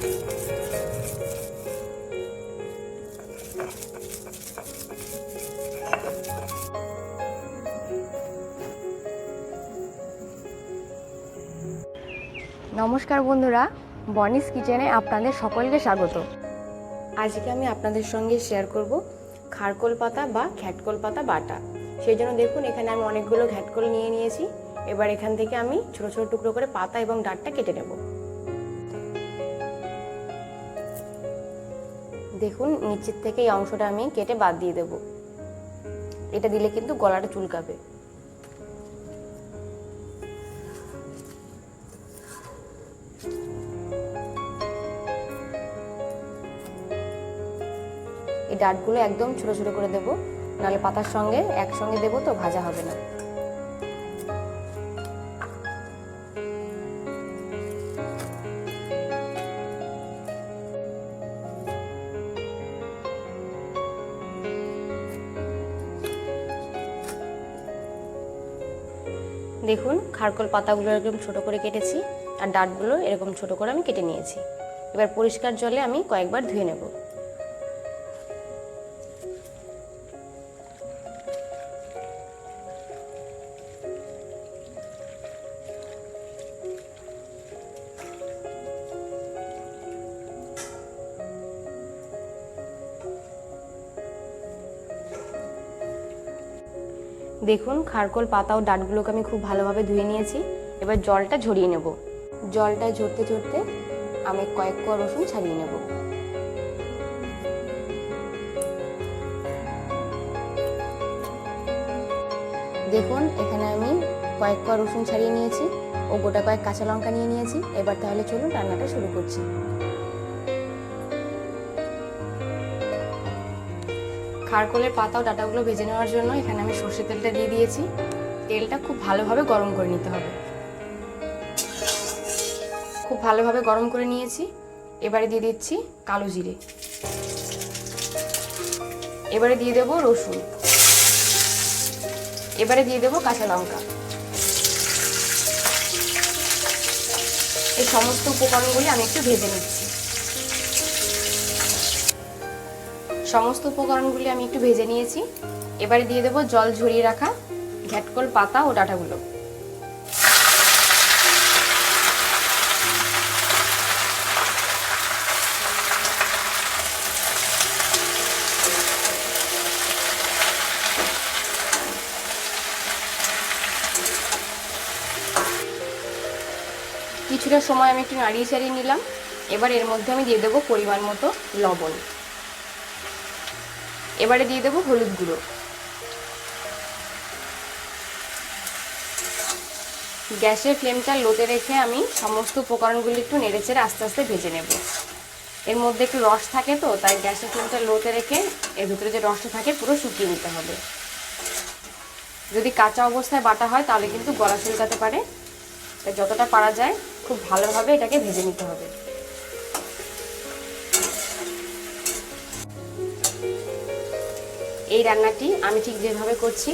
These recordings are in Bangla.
নমস্কার বন্ধুরা, বনিস কিচেনে আপনাদের সকলকে স্বাগত। আজকে আমি আপনাদের সঙ্গে শেয়ার করব খারকোল পাতা বা ঘ্যাটকোল পাতা বাটা। সেই জন্য দেখুন, এখানে আমি অনেকগুলো ঘ্যাটকোল নিয়ে নিয়েছি। এবার এখান থেকে আমি ছোট ছোট টুকরো করে পাতা এবং ডাঁটটা কেটে নেব। দেখুন, নিচের থেকে এই অংশটা আমি কেটে বাদ দিয়ে দেব। এটা দিলে কিন্তু গলাটা চুলকাবে। এই ডাঁটগুলো একদম ছোট ছোট করে দেব, নাহলে পাতার সঙ্গে একসঙ্গে দেবো তো ভাজা হবে না। দেখুন, খারকল পাতাগুলো এরকম ছোট করে কেটেছি আর ডাঁটগুলো এরকম ছোট করে আমি কেটে নিয়েছি। এবার পরিষ্কার জলে আমি কয়েকবার ধুয়ে নেব। দেখুন, খারকোল পাতা ও ডাঁটগুলোকে আমি খুব ভালোভাবে ধুয়ে নিয়েছি। এবার জলটা ঝরিয়ে নেব। জলটা ঝরতে ঝরতে আমি কয়েক কোয়া রসুন ছাড়িয়ে নেব। দেখুন, এখানে আমি কয়েক কোয়া রসুন ছাড়িয়ে নিয়েছি ও গোটা কয়েক কাঁচা লঙ্কা নিয়ে নিয়েছি। এবার তাহলে চলুন রান্নাটা শুরু করছি। খারকোলের পাতা ও ডাটাগুলো ভেজে নেওয়ার জন্য এখানে আমি সর্ষে তেলটা দিয়ে দিয়েছি। তেলটা খুব ভালোভাবে গরম করে নিতে হবে। খুব ভালোভাবে গরম করে নিয়েছি। এবারে দিয়ে দিচ্ছি কালো জিরে। এবারে দিয়ে দেবো রসুন। এবারে দিয়ে দেবো কাঁচা লঙ্কা। এই সমস্ত উপকরণগুলি আমি একটু ভেজে নিচ্ছি। সমস্ত উপকরণগুলি আমি একটু ভেজে নিয়েছি। এবারে দিয়ে দেবো জল ঝরিয়ে রাখা ঘ্যাটকল, পাতা ও ডাঁটাগুলো। কিছুটা সময় আমি একটু নাড়িয়ে চাড়িয়ে নিলাম। এবার এর মধ্যে আমি দিয়ে দেবো পরিমাণ মতো লবণ। এবারে দিয়ে দেবো হলুদ গুঁড়ো। গ্যাসের ফ্লেমটা লোতে রেখে আমি সমস্ত উপকরণগুলি একটু নেড়েচেড়ে আস্তে আস্তে ভেজে নেব। এর মধ্যে একটু রস থাকে তো, তাই গ্যাসের ফ্লেমটা লোতে রেখে এর ভিতরে যে রসটা থাকে পুরো শুকিয়ে নিতে হবে। যদি কাঁচা অবস্থায় বাটা হয়, তাহলে কিন্তু গলা চুলকাতে পারে। তাই যতটা পারা যায়, খুব ভালোভাবে এটাকে ভেজে নিতে হবে। এই রান্নাটি আমি ঠিক যেভাবে করছি,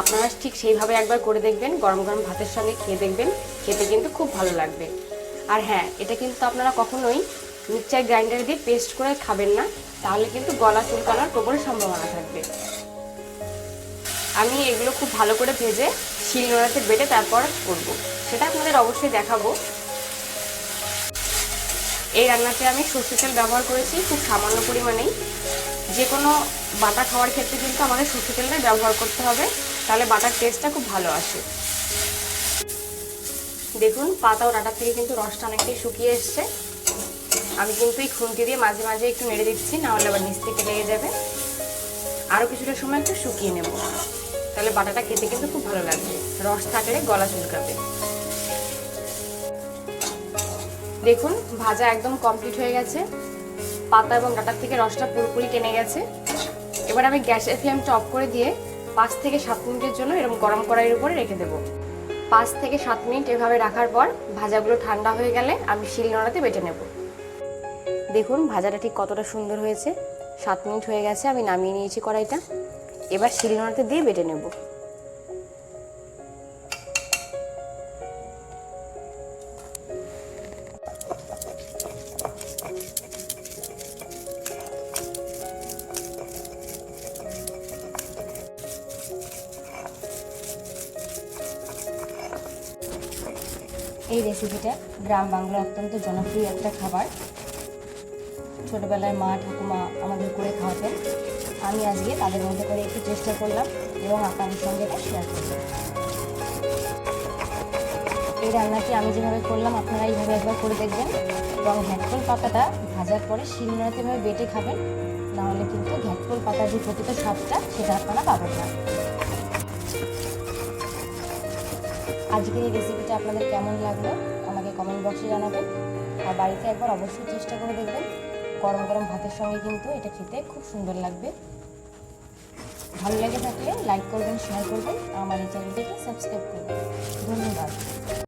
আপনারা ঠিক সেইভাবে একবার করে দেখবেন, গরম গরম ভাতের সঙ্গে খেয়ে দেখবেন, খেতে কিন্তু খুব ভালো লাগবে। আর হ্যাঁ এটা কিন্তু আপনারা কখনোই মিক্সচার গ্রাইন্ডার দিয়ে পেস্ট করে খাবেন না, তাহলে কিন্তু গলা চুলকানোর প্রবল সম্ভাবনা থাকবে। আমি এগুলো খুব ভালো করে ভেজে শিলনোড়াতে বেটে তারপর করব। সেটা আপনাদের অবশ্যই দেখাবো। এই রান্নাতে আমি সর্ষে তেল ব্যবহার করেছি, খুব সামান্য পরিমাণেই। যে কোনো বাটা খাওয়ার ক্ষেত্রে কিন্তু আমাদের সর্ষে তেলটা ব্যবহার করতে হবে, তাহলে বাটার টেস্টটা খুব ভালো আসে। দেখুন, পাতা ও ডাটার থেকে কিন্তু রসটা অনেকটাই শুকিয়ে এসছে। আমি কিন্তু এই খুন্তি দিয়ে মাঝে মাঝে একটু নেড়ে দিচ্ছি নাহলে আবার নিচ থেকে লেগে যাবে। আরও কিছুটা সময় একটু শুকিয়ে নেব। তাহলে বাটাটা খেতে কিন্তু খুব ভালো লাগবে। রস থাকলে গলা চুলকাবে। দেখুন, ভাজা একদম কমপ্লিট হয়ে গেছে। পাতা এবং ডাটার থেকে রসটা পুরোপুরি টেনে গেছে। এবার আমি গ্যাসের ফ্লেমটা অফ করে দিয়ে পাঁচ থেকে সাত মিনিটের জন্য এরকম গরম কড়াইয়ের উপরে রেখে দেবো। পাঁচ থেকে সাত মিনিট এভাবে রাখার পর ভাজাগুলো ঠান্ডা হয়ে গেলে আমি শিল নোড়াতে বেটে নেব। দেখুন, ভাজাটা ঠিক কতটা সুন্দর হয়েছে। সাত মিনিট হয়ে গেছে, আমি নামিয়ে নিয়েছি কড়াইটা। এবার শিল নোড়াতে দিয়ে বেটে নেব। এই রেসিপিটা গ্রাম বাংলার অত্যন্ত জনপ্রিয় একটা খাবার। ছোটবেলায় মা, ঠাকুমা আমাদের করে খাওয়াতেন। আমি আজকে তাদের মধ্যে করে একটু চেষ্টা করলাম এবং আপনাদের সঙ্গে এটা শেয়ার করলাম। এই রান্নাটি আমি যেভাবে করলাম, আপনারা এইভাবে একবার করে দেখবেন। এবং ঘ্যাটকল পাতাটা ভাজার পরে শিলনোড়াতে এভাবে বেটে খাবেন। নাহলে কিন্তু ঘ্যাটকল পাতার যে প্রকৃত স্বাদটা, সেটা আপনারা পাবেন না। আজকের এই রেসিপিটা আপনাদের কেমন লাগল, আমাকে কমেন্ট বক্সে জানাবেন। আর বাড়িতে একবার অবশ্যই চেষ্টা করে দেখবেন। গরম গরম ভাতের সঙ্গে কিন্তু এটা খেতে খুব সুন্দর লাগবে। ভালো লেগে থাকলে লাইক করবেন শেয়ার করবেন আমার এই চ্যানেলটিকে সাবস্ক্রাইব করবেন। ধন্যবাদ।